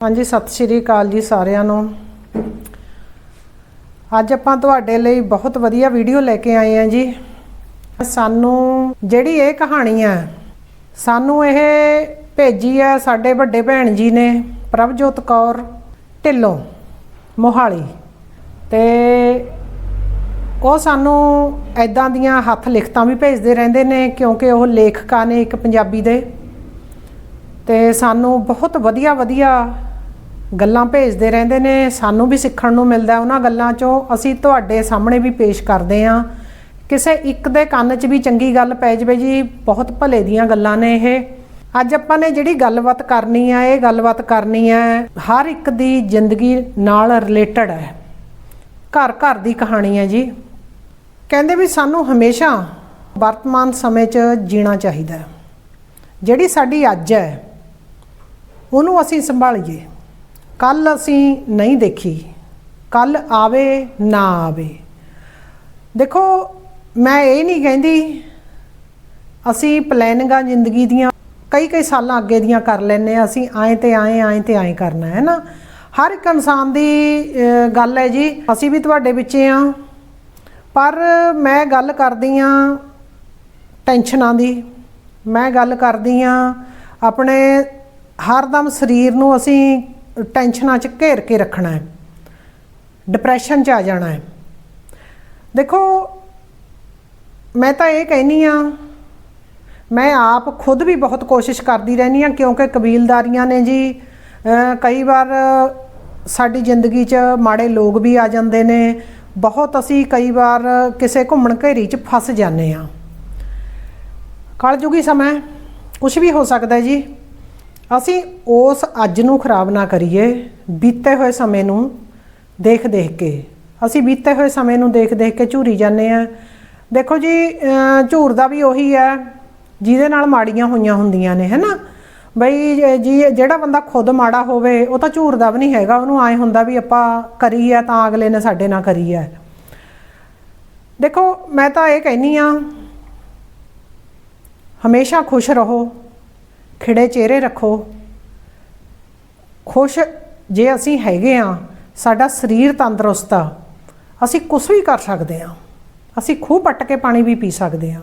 ਹਾਂਜੀ, ਸਤਿ ਸ਼੍ਰੀ ਅਕਾਲ ਜੀ ਸਾਰਿਆਂ ਨੂੰ। ਅੱਜ ਆਪਾਂ ਤੁਹਾਡੇ ਲਈ ਬਹੁਤ ਵਧੀਆ ਵੀਡੀਓ ਲੈ ਕੇ ਆਏ ਹਾਂ ਜੀ। ਸਾਨੂੰ ਜਿਹੜੀ ਇਹ ਕਹਾਣੀ ਹੈ, ਸਾਨੂੰ ਇਹ ਭੇਜੀ ਹੈ ਸਾਡੇ ਵੱਡੇ ਭੈਣ ਜੀ ਨੇ, ਪ੍ਰਭਜੋਤ ਕੌਰ ਢਿੱਲੋਂ, ਮੋਹਾਲੀ। ਤੇ ਉਹ ਸਾਨੂੰ ਐਦਾਂ ਦੀਆਂ ਹੱਥ ਲਿਖਤਾਂ ਵੀ ਭੇਜਦੇ ਰਹਿੰਦੇ ਨੇ, ਕਿਉਂਕਿ ਉਹ ਲੇਖਕਾਂ ਨੇ ਇੱਕ ਪੰਜਾਬੀ ਦੇ। ਤੇ ਸਾਨੂੰ ਬਹੁਤ ਵਧੀਆ ਵਧੀਆ ਗੱਲਾਂ ਭੇਜਦੇ ਰਹਿੰਦੇ ਨੇ, ਸਾਨੂੰ ਵੀ ਸਿੱਖਣ ਨੂੰ ਮਿਲਦਾ ਉਹਨਾਂ ਗੱਲਾਂ ਚੋਂ ਅਸੀਂ ਤੁਹਾਡੇ ਸਾਹਮਣੇ ਵੀ ਪੇਸ਼ ਕਰਦੇ ਹਾਂ। ਕਿਸੇ ਇੱਕ ਦੇ ਕੰਨ 'ਚ ਵੀ ਚੰਗੀ ਗੱਲ ਪੈ ਜਵੇ ਜੀ, ਬਹੁਤ ਭਲੇ ਦੀਆਂ ਗੱਲਾਂ ਨੇ ਇਹ। ਅੱਜ ਆਪਾਂ ਨੇ ਜਿਹੜੀ ਗੱਲਬਾਤ ਕਰਨੀ ਹੈ, ਇਹ ਗੱਲਬਾਤ ਕਰਨੀ ਹੈ, ਹਰ ਇੱਕ ਦੀ ਜ਼ਿੰਦਗੀ ਨਾਲ ਰਿਲੇਟਡ ਹੈ। ਘਰ ਘਰ ਦੀ ਕਹਾਣੀ ਹੈ ਜੀ। ਕਹਿੰਦੇ ਵੀ ਸਾਨੂੰ ਹਮੇਸ਼ਾ ਵਰਤਮਾਨ ਸਮੇਂ 'ਚ ਜੀਣਾ ਚਾਹੀਦਾ ਹੈ। ਜਿਹੜੀ ਸਾਡੀ ਅੱਜ ਹੈ, ਉਹਨੂੰ ਅਸੀਂ ਸੰਭਾਲੀਏ। ਕੱਲ ਅਸੀਂ ਨਹੀਂ ਦੇਖੀ। ਕੱਲ ਆਵੇ, ਨਾ ਆਵੇ। ਦੇਖੋ, ਮੈਂ ਇਹ ਨਹੀਂ ਕਹਿੰਦੀ, ਅਸੀਂ ਪਲੈਨਿੰਗਾਂ ਜ਼ਿੰਦਗੀ ਦੀਆਂ ਕਈ ਕਈ ਸਾਲਾਂ ਅੱਗੇ ਦੀਆਂ ਕਰ ਲੈਨੇ ਆ ਅਸੀਂ ਆਏ ਤੇ ਆਏ ਆਏ ਤੇ ਆਏ ਕਰਨਾ, ਹੈ ਨਾ? ਹਰ ਇੱਕ ਇਨਸਾਨ ਦੀ ਗੱਲ ਹੈ ਜੀ, ਅਸੀਂ ਵੀ ਤੁਹਾਡੇ ਵਿੱਚ ਆ ਪਰ ਮੈਂ ਗੱਲ ਕਰਦੀ ਆ ਟੈਨਸ਼ਨਾਂ ਦੀ। ਮੈਂ ਗੱਲ ਕਰਦੀ ਆ ਆਪਣੇ ਹਰਦਮ ਸਰੀਰ ਨੂੰ ਅਸੀਂ ਟੈਨਸ਼ਨਾਂ 'ਚ ਘੇਰ ਕੇ ਰੱਖਣਾ ਹੈ। ਡਿਪਰੈਸ਼ਨ 'ਚ ਆ ਜਾਣਾ ਹੈ। ਦੇਖੋ, ਮੈਂ ਤਾਂ ਇਹ ਕਹਿਨੀ ਆ ਮੈਂ ਆਪ ਖੁਦ ਵੀ ਬਹੁਤ ਕੋਸ਼ਿਸ਼ ਕਰਦੀ ਰਹਿੰਦੀ ਆ ਕਿਉਂਕਿ ਕਬੀਲਦਾਰੀਆਂ ਨੇ ਜੀ ਕਈ ਵਾਰ ਸਾਡੀ ਜ਼ਿੰਦਗੀ 'ਚ ਮਾੜੇ ਲੋਕ ਵੀ ਆ ਜਾਂਦੇ ਨੇ। ਬਹੁਤ ਅਸੀਂ ਕਈ ਵਾਰ ਕਿਸੇ ਘੁੰਮਣ ਘੇਰੀ 'ਚ ਫਸ ਜਾਂਦੇ ਆ ਕਲਯੁਗੀ ਸਮਾਂ ਕੁਝ ਵੀ ਹੋ ਸਕਦਾ ਜੀ। ਅਸੀਂ ਉਸ ਅੱਜ ਨੂੰ ਖਰਾਬ ਨਾ ਕਰੀਏ, ਬੀਤੇ ਹੋਏ ਸਮੇਂ ਨੂੰ ਦੇਖ ਦੇਖ ਕੇ। ਅਸੀਂ ਬੀਤੇ ਹੋਏ ਸਮੇਂ ਨੂੰ ਦੇਖ ਦੇਖ ਕੇ ਝੂਰੀ ਜਾਂਦੇ ਆ ਦੇਖੋ ਜੀ ਝੂਰਦਾ ਵੀ ਉਹੀ ਹੈ, ਜਿਹਦੇ ਨਾਲ ਮਾੜੀਆਂ ਹੋਈਆਂ ਹੁੰਦੀਆਂ ਨੇ, ਹੈਨਾ? ਬਈ, ਜੀ ਜਿਹੜਾ ਬੰਦਾ ਖੁਦ ਮਾੜਾ ਹੋਵੇ, ਉਹ ਤਾਂ ਝੂਰਦਾ ਵੀ ਨਹੀਂ ਹੈਗਾ। ਉਹਨੂੰ ਆਏ ਹੁੰਦਾ ਵੀ ਆਪਾਂ ਕਰੀ ਆ ਤਾਂ ਅਗਲੇ ਨੇ ਸਾਡੇ ਨਾਲ ਕਰੀ ਆ ਦੇਖੋ, ਮੈਂ ਤਾਂ ਇਹ ਕਹਿਨੀ ਆ ਹਮੇਸ਼ਾ ਖੁਸ਼ ਰਹੋ। ਖਿੜੇ ਚਿਹਰੇ ਰੱਖੋ। ਖੁਸ਼ ਜੇ ਅਸੀਂ ਹੈਗੇ ਆ ਸਾਡਾ ਸਰੀਰ ਤੰਦਰੁਸਤ ਆ, ਅਸੀਂ ਕੁਝ ਵੀ ਕਰ ਸਕਦੇ ਆ ਅਸੀਂ ਖੂਹ ਪੱਟ ਕੇ ਪਾਣੀ ਵੀ ਪੀ ਸਕਦੇ ਆ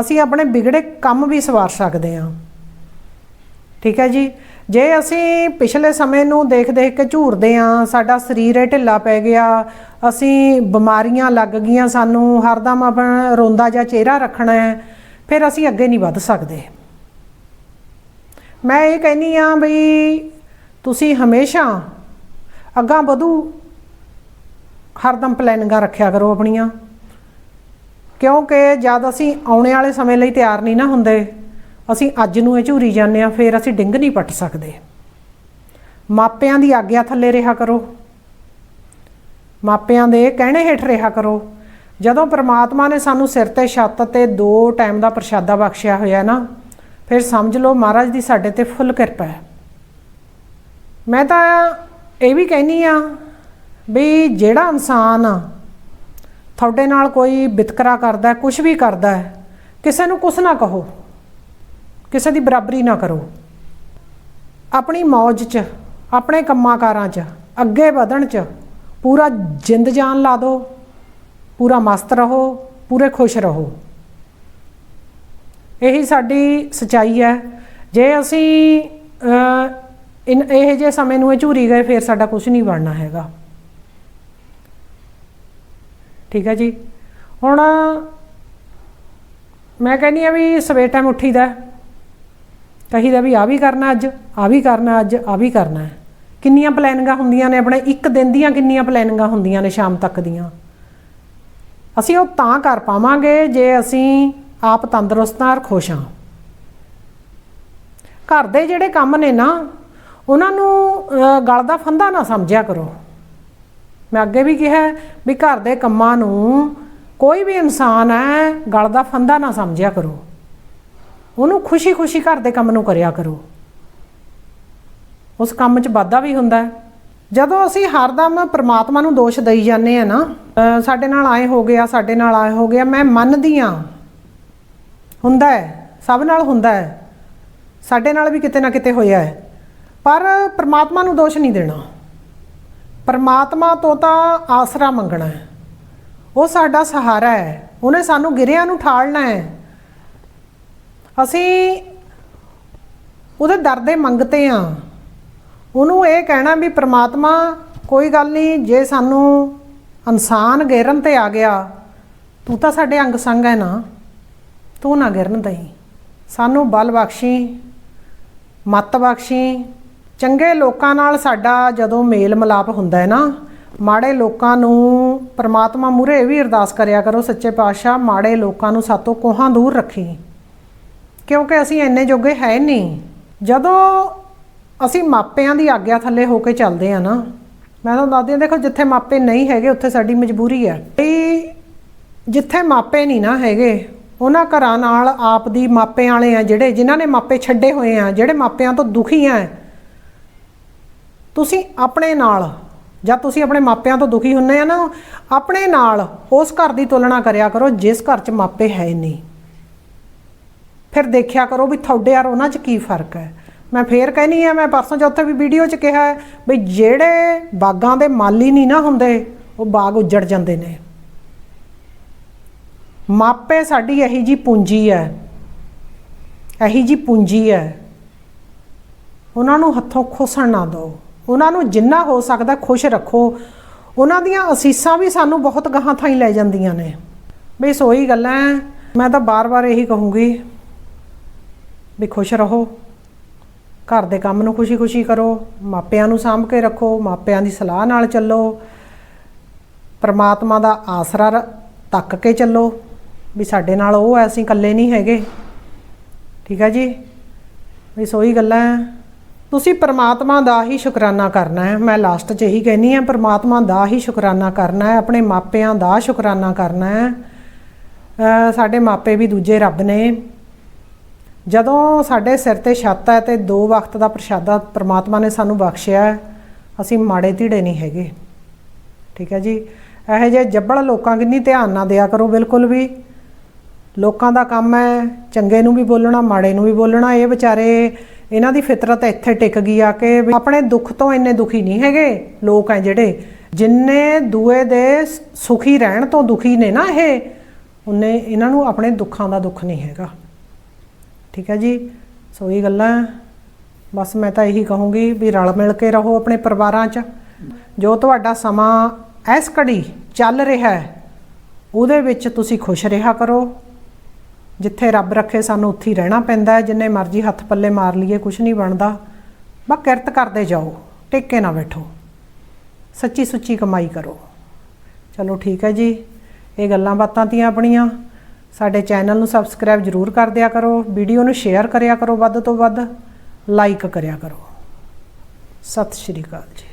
ਅਸੀਂ ਆਪਣੇ ਵਿਗੜੇ ਕੰਮ ਵੀ ਸਵਾਰ ਸਕਦੇ ਆ ਠੀਕ ਹੈ ਜੀ? ਜੇ ਅਸੀਂ ਪਿਛਲੇ ਸਮੇਂ ਨੂੰ ਦੇਖ ਦੇਖ ਕੇ ਝੂਰਦੇ ਆ ਸਾਡਾ ਸਰੀਰ ਇਹ ਢਿੱਲਾ ਪੈ ਗਿਆ, ਅਸੀਂ ਬਿਮਾਰੀਆਂ ਲੱਗ ਗਈਆਂ ਸਾਨੂੰ, ਹਰਦਮ ਆਪਣਾ ਰੋਂਦਾ ਜਾਂ ਚਿਹਰਾ ਰੱਖਣਾ ਹੈ, ਫਿਰ ਅਸੀਂ ਅੱਗੇ ਨਹੀਂ ਵੱਧ ਸਕਦੇ। ਮੈਂ ਇਹ ਕਹਿੰਨੀ ਆ ਬਈ ਤੁਸੀਂ ਹਮੇਸ਼ਾ ਅੱਗਾ ਵਧੂ। ਹਰਦਮ ਪਲੈਨਿੰਗਾਂ ਰੱਖਿਆ ਕਰੋ ਆਪਣੀਆਂ। ਕਿਉਂਕਿ ਜਦ ਅਸੀਂ ਆਉਣੇ ਵਾਲੇ ਸਮੇਂ ਲਈ ਤਿਆਰ ਨਹੀਂ ਨਾ ਹੁੰਦੇ, ਅਸੀਂ ਅੱਜ ਨੂੰ ਇਹ ਝੂਰੀ ਜਾਂਦੇ ਆ ਫਿਰ ਅਸੀਂ ਡਿੰਗ ਨਹੀਂ ਪੱਟ ਸਕਦੇ। ਮਾਪਿਆਂ ਦੀ ਆਗਿਆ ਥੱਲੇ ਰਿਹਾ ਕਰੋ। ਮਾਪਿਆਂ ਦੇ ਕਹਿਣੇ ਹੇਠ ਰਿਹਾ ਕਰੋ। ਜਦੋਂ ਪ੍ਰਮਾਤਮਾ ਨੇ ਸਾਨੂੰ ਸਿਰ ਤੇ ਛੱਤ ਤੇ ਦੋ ਟਾਈਮ ਦਾ ਪ੍ਰਸ਼ਾਦਾ ਬਖਸ਼ਿਆ ਹੋਇਆ ਨਾ ਫਿਰ ਸਮਝ ਲਓ ਮਹਾਰਾਜ ਦੀ ਸਾਡੇ ਤੇ ਫੁੱਲ ਕਿਰਪਾ ਹੈ। ਮੈਂ ਤਾਂ ਇਹ ਵੀ ਕਹਿਨੀ ਆ ਵੀ ਜਿਹੜਾ ਇਨਸਾਨ ਤੁਹਾਡੇ ਨਾਲ ਕੋਈ ਵਿਤਕਰਾ ਕਰਦਾ ਕੁਝ ਵੀ ਕਰਦਾ ਹੈ, ਕਿਸੇ ਨੂੰ ਕੁਝ ਨਾ ਕਹੋ, ਕਿਸੇ ਦੀ ਬਰਾਬਰੀ ਨਾ ਕਰੋ। ਆਪਣੀ ਮौज 'ਚ, ਆਪਣੇ ਕੰਮਾਂ ਕਾਰਾਂ 'ਚ, ਅੱਗੇ ਵਧਣ 'ਚ ਪੂਰਾ ਜਿੰਦ ਜਾਨ ਲਾ ਦਿਓ, ਪੂਰਾ ਮਸਤ ਰਹੋ, ਪੂਰੇ ਖੁਸ਼ ਰਹੋ। ਇਹੀ ਸਾਡੀ ਸਚਾਈ ਹੈ। ਜੇ ਅਸੀਂ ਇਨ, ਇਹ ਜੇ ਸਮੇਂ ਨੂੰ ਇਹ ਝੂਰੀ ਗਏ, ਫਿਰ ਸਾਡਾ ਕੁਝ ਨਹੀਂ ਬਣਨਾ ਹੈਗਾ। ਠੀਕ ਹੈ ਜੀ? ਹੁਣ ਮੈਂ ਕਹਿੰਦੀ ਆ ਵੀ ਸਵੇਰ ਟਾਈਮ ਉੱਠੀਦਾ ਕਹੀਦਾ ਵੀ ਆ ਵੀ ਕਰਨਾ ਅੱਜ ਆ ਵੀ ਕਰਨਾ ਅੱਜ ਆ ਵੀ ਕਰਨਾ ਕਿੰਨੀਆਂ ਪਲੈਨਿੰਗਾਂ ਹੁੰਦੀਆਂ ਨੇ, ਆਪਣੇ ਇੱਕ ਦਿਨ ਦੀਆਂ ਕਿੰਨੀਆਂ ਪਲੈਨਿੰਗਾਂ ਹੁੰਦੀਆਂ ਨੇ ਸ਼ਾਮ ਤੱਕ ਦੀਆਂ। ਅਸੀਂ ਉਹ ਤਾਂ ਕਰ ਪਾਵਾਂਗੇ ਜੇ ਅਸੀਂ ਆਪ ਤੰਦਰੁਸਤ ਹਾਂ ਔਰ ਖੁਸ਼ ਹਾਂ। ਘਰ ਦੇ ਜਿਹੜੇ ਕੰਮ ਨੇ ਨਾ, ਉਹਨਾਂ ਨੂੰ ਗਲ ਦਾ ਫੰਦਾ ਨਾ ਸਮਝਿਆ ਕਰੋ। ਮੈਂ ਅੱਗੇ ਵੀ ਕਿਹਾ ਵੀ ਘਰ ਦੇ ਕੰਮਾਂ ਨੂੰ ਕੋਈ ਵੀ ਇਨਸਾਨ ਹੈ, ਗਲ ਦਾ ਫੰਦਾ ਨਾ ਸਮਝਿਆ ਕਰੋ। ਉਹਨੂੰ ਖੁਸ਼ੀ-ਖੁਸ਼ੀ ਘਰ ਦੇ ਕੰਮ ਨੂੰ ਕਰਿਆ ਕਰੋ। ਉਸ ਕੰਮ 'ਚ ਵਾਧਾ ਵੀ ਹੁੰਦਾ ਹੈ। ਜਦੋਂ ਅਸੀਂ ਹਰਦਮ ਪ੍ਰਮਾਤਮਾ ਨੂੰ ਦੋਸ਼ ਦਈ ਜਾਂਦੇ ਆ ਨਾ ਸਾਡੇ ਨਾਲ ਆਏ ਹੋ ਗਿਆ, ਸਾਡੇ ਨਾਲ ਆਏ ਹੋ ਗਿਆ, ਮੈਂ ਮੰਨਦੀ ਆ ਹੁੰਦਾ ਹੈ, ਸਭ ਨਾਲ ਹੁੰਦਾ ਹੈ। ਸਾਡੇ ਨਾਲ ਵੀ ਕਿਤੇ ਨਾ ਕਿਤੇ ਹੋਇਆ ਹੈ। ਪਰ ਪ੍ਰਮਾਤਮਾ ਨੂੰ ਦੋਸ਼ ਨਹੀਂ ਦੇਣਾ। ਪਰਮਾਤਮਾ ਤੋਂ ਤਾਂ ਆਸਰਾ ਮੰਗਣਾ ਹੈ। ਉਹ ਸਾਡਾ ਸਹਾਰਾ ਹੈ। ਉਹਨੇ ਸਾਨੂੰ ਗਿਰਿਆਂ ਨੂੰ ਠਾਲਣਾ ਹੈ। ਅਸੀਂ ਉਹਦੇ ਦਰ ਦੇ ਮੰਗਤੇ ਆ ਉਹਨੂੰ ਇਹ ਕਹਿਣਾ ਵੀ ਪ੍ਰਮਾਤਮਾ, ਕੋਈ ਗੱਲ ਨਹੀਂ, ਜੇ ਸਾਨੂੰ ਇਨਸਾਨ ਗੇਰਨ ਤੇ ਆ ਗਿਆ, ਤੂੰ ਤਾਂ ਸਾਡੇ ਅੰਗ ਸੰਗ ਹੈ ਨਾ। ਤੂੰ ਨਾ ਗਿਰਨ ਦਈ। ਸਾਨੂੰ ਬਲ ਬਖਸ਼ੀ, ਮਤ ਬਖਸ਼ੀ। ਚੰਗੇ ਲੋਕਾਂ ਨਾਲ ਸਾਡਾ ਜਦੋਂ ਮੇਲ ਮਿਲਾਪ ਹੁੰਦਾ ਹੈ ਨਾ, ਮਾੜੇ ਲੋਕਾਂ ਨੂੰ ਪ੍ਰਮਾਤਮਾ ਮੂਹਰੇ ਇਹ ਵੀ ਅਰਦਾਸ ਕਰਿਆ ਕਰੋ, ਸੱਚੇ ਪਾਤਸ਼ਾਹ, ਮਾੜੇ ਲੋਕਾਂ ਨੂੰ ਸਾਤੋਂ ਕੋਹਾਂ ਦੂਰ ਰੱਖੀ। ਕਿਉਂਕਿ ਅਸੀਂ ਇੰਨੇ ਜੋਗੇ ਹੈ ਨਹੀਂ। ਜਦੋਂ ਅਸੀਂ ਮਾਪਿਆਂ ਦੀ ਆਗਿਆ ਥੱਲੇ ਹੋ ਕੇ ਚੱਲਦੇ ਆ ਨਾ, ਮੈਂ ਤੁਹਾਨੂੰ ਦੱਸਦੀ ਹਾਂ, ਦੇਖੋ ਜਿੱਥੇ ਮਾਪੇ ਨਹੀਂ ਹੈਗੇ, ਉੱਥੇ ਸਾਡੀ ਮਜਬੂਰੀ ਹੈ। ਵੀ ਜਿੱਥੇ ਮਾਪੇ ਨਹੀਂ ਨਾ ਹੈਗੇ ਉਹਨਾਂ ਘਰਾਂ ਨਾਲ ਆਪ ਦੀ ਮਾਪਿਆਂ ਵਾਲੇ ਆ ਜਿਹੜੇ, ਜਿਨ੍ਹਾਂ ਨੇ ਮਾਪੇ ਛੱਡੇ ਹੋਏ ਆ, ਜਿਹੜੇ ਮਾਪਿਆਂ ਤੋਂ ਦੁਖੀ ਆ। ਤੁਸੀਂ ਆਪਣੇ ਨਾਲ, ਜਾਂ ਤੁਸੀਂ ਆਪਣੇ ਮਾਪਿਆਂ ਤੋਂ ਦੁਖੀ ਹੁੰਨੇ ਆ ਨਾ, ਆਪਣੇ ਨਾਲ ਉਸ ਘਰ ਦੀ ਤੁਲਨਾ ਕਰਿਆ ਕਰੋ ਜਿਸ ਘਰ 'ਚ ਮਾਪੇ ਹੈ ਨਹੀਂ। ਫਿਰ ਦੇਖਿਆ ਕਰੋ ਵੀ ਤੁਹਾਡੇ ਯਾਰ ਉਹਨਾਂ 'ਚ ਕੀ ਫ਼ਰਕ ਹੈ। ਮੈਂ ਫੇਰ ਕਹਿਨੀ ਆ, ਮੈਂ ਪਰਸੋਂ ਚੌਥੇ ਵੀ ਵੀਡੀਓ 'ਚ ਕਿਹਾ ਵੀ ਜਿਹੜੇ ਬਾਗਾਂ ਦੇ ਮਾਲੀ ਨਹੀਂ ਨਾ ਹੁੰਦੇ, ਉਹ ਬਾਗ ਉੱਜੜ ਜਾਂਦੇ ਨੇ। ਮਾਪੇ ਸਾਡੀ ਇਹੀ ਜੀ ਪੂੰਜੀ ਹੈ। ਇਹੀ ਜੀ ਪੂੰਜੀ ਹੈ। ਉਹਨਾਂ ਨੂੰ ਹੱਥੋਂ ਖੁਸਣ ਨਾ ਦਿਓ। ਉਹਨਾਂ ਨੂੰ ਜਿੰਨਾ ਹੋ ਸਕਦਾ ਖੁਸ਼ ਰੱਖੋ। ਉਹਨਾਂ ਦੀਆਂ ਅਸੀਸਾਂ ਵੀ ਸਾਨੂੰ ਬਹੁਤ ਗਾਹਾਂ ਥਾਈ ਲੈ ਜਾਂਦੀਆਂ ਨੇ। ਬਈ ਸੋਈ ਗੱਲਾਂ ਮੈਂ ਤਾਂ ਬਾਰ-ਬਾਰ ਇਹੀ ਕਹੂੰਗੀ ਵੀ ਖੁਸ਼ ਰਹੋ। ਘਰ ਦੇ ਕੰਮ ਨੂੰ ਖੁਸ਼ੀ-ਖੁਸ਼ੀ ਕਰੋ। ਮਾਪਿਆਂ ਨੂੰ ਸਾਂਭ ਕੇ ਰੱਖੋ। ਮਾਪਿਆਂ ਦੀ ਸਲਾਹ ਨਾਲ ਚੱਲੋ। ਪਰਮਾਤਮਾ ਦਾ ਆਸਰਾ ਰ- ਤੱਕ ਕੇ ਚੱਲੋ। ਵੀ ਸਾਡੇ ਨਾਲ ਉਹ ਹੈ ਅਸੀਂ ਇਕੱਲੇ ਨਹੀਂ ਹੈਗੇ। ਠੀਕ ਹੈ ਜੀ? ਵੀ ਸੋਈ ਗੱਲਾਂ ਹੈ। ਤੁਸੀਂ ਪਰਮਾਤਮਾ ਦਾ ਹੀ ਸ਼ੁਕਰਾਨਾ ਕਰਨਾ ਹੈ ਮੈਂ ਲਾਸਟ 'ਚ ਇਹੀ ਕਹਿਨੀ ਆ, ਪਰਮਾਤਮਾ ਦਾ ਹੀ ਸ਼ੁਕਰਾਨਾ ਕਰਨਾ ਹੈ ਆਪਣੇ ਮਾਪਿਆਂ ਦਾ ਸ਼ੁਕਰਾਨਾ ਕਰਨਾ ਹੈ ਸਾਡੇ ਮਾਪੇ ਵੀ ਦੂਜੇ ਰੱਬ ਨੇ। ਜਦੋਂ ਸਾਡੇ ਸਿਰ ਤੇ ਛੱਤ ਹੈ ਤੇ ਦੋ ਵਕਤ ਦਾ ਪ੍ਰਸ਼ਾਦਾ ਪਰਮਾਤਮਾ ਨੇ ਸਾਨੂੰ ਬਖਸ਼ਿਆ ਅਸੀਂ ਮਾੜੇ ਧੀੜੇ ਨਹੀਂ ਹੈਗੇ। ਠੀਕ ਹੈ ਜੀ? ਇਹੋ ਜਿਹੇ ਜੱਬੜ ਲੋਕਾਂ ਕਿੰਨੀ ਧਿਆਨ ਨਾ ਦਿਆ ਕਰੋ, ਬਿਲਕੁਲ ਵੀ। ਲੋਕਾਂ ਦਾ ਕੰਮ ਹੈ, ਚੰਗੇ ਨੂੰ ਵੀ ਬੋਲਣਾ, ਮਾੜੇ ਨੂੰ ਵੀ ਬੋਲਣਾ, ਇਹ ਵਿਚਾਰੇ ਇਹਨਾਂ ਦੀ ਫਿਤਰਤ ਇੱਥੇ ਟਿਕ ਗਈ ਆ ਕਿ ਆਪਣੇ ਦੁੱਖ ਤੋਂ ਇੰਨੇ ਦੁਖੀ ਨਹੀਂ ਹੈਗੇ ਲੋਕ ਹੈ ਜਿਹੜੇ, ਜਿੰਨੇ ਦੂਏ ਦੇ ਸੁਖੀ ਰਹਿਣ ਤੋਂ ਦੁਖੀ ਨੇ ਨਾ ਇਹ ਉਹਨੇ ਇਹਨਾਂ ਨੂੰ ਆਪਣੇ ਦੁੱਖਾਂ ਦਾ ਦੁੱਖ ਨਹੀਂ ਹੈਗਾ। ਠੀਕ ਹੈ ਜੀ? ਸੋ ਇਹ ਗੱਲਾਂ, ਬਸ ਮੈਂ ਤਾਂ ਇਹੀ ਕਹੂੰਗੀ ਵੀ ਰਲ ਮਿਲ ਕੇ ਰਹੋ ਆਪਣੇ ਪਰਿਵਾਰਾਂ 'ਚ। ਜੋ ਤੁਹਾਡਾ ਸਮਾਂ ਇਸ ਘੜੀ ਚੱਲ ਰਿਹਾ ਹੈ, ਉਹਦੇ ਵਿੱਚ ਤੁਸੀਂ ਖੁਸ਼ ਰਿਹਾ ਕਰੋ। ਜਿੱਥੇ ਰੱਬ ਰੱਖੇ ਸਾਨੂੰ ਉੱਥੇ ਹੀ ਰਹਿਣਾ ਪੈਂਦਾ ਹੈ, ਜਿੰਨੇ ਮਰਜ਼ੀ ਹੱਥ ਪੱਲੇ ਮਾਰ ਲਈਏ ਕੁਝ ਨਹੀਂ ਬਣਦਾ। ਬਸ ਕਿਰਤ ਕਰਦੇ ਜਾਓ, ਟੇਕੇ ਨਾ ਬੈਠੋ। ਸੱਚੀ ਸੁੱਚੀ ਕਮਾਈ ਕਰੋ। ਚਲੋ ਠੀਕ ਹੈ ਜੀ, ਇਹ ਗੱਲਾਂ ਬਾਤਾਂ ਤੀਆਂ ਆਪਣੀਆਂ। ਸਾਡੇ ਚੈਨਲ ਨੂੰ ਸਬਸਕ੍ਰਾਈਬ ਜਰੂਰ ਕਰ ਦਿਆ ਕਰੋ, ਵੀਡੀਓ ਨੂੰ ਸ਼ੇਅਰ ਕਰਿਆ ਕਰੋ ਵੱਧ ਤੋਂ ਵੱਧ, ਲਾਈਕ ਕਰਿਆ ਕਰੋ। ਸਤਿ ਸ਼੍ਰੀ ਅਕਾਲ ਜੀ।